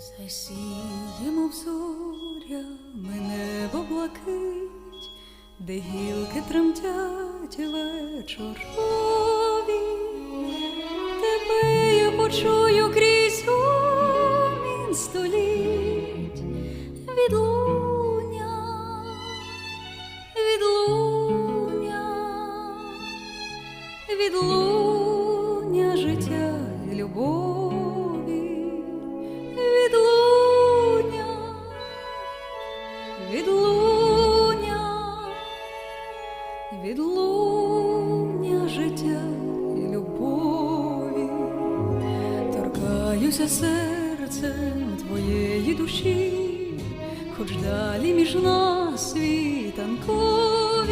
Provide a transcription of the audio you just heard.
Засіємо в зорями небо блакить, де гілки тремтять вечорові. Тебе я почую крізь гомін століть відлуння, відлуння, відлуння життя відлуння, відлуння життя і любові, торкаюся серцем твоєї душі, хоч далі між нас світанкові.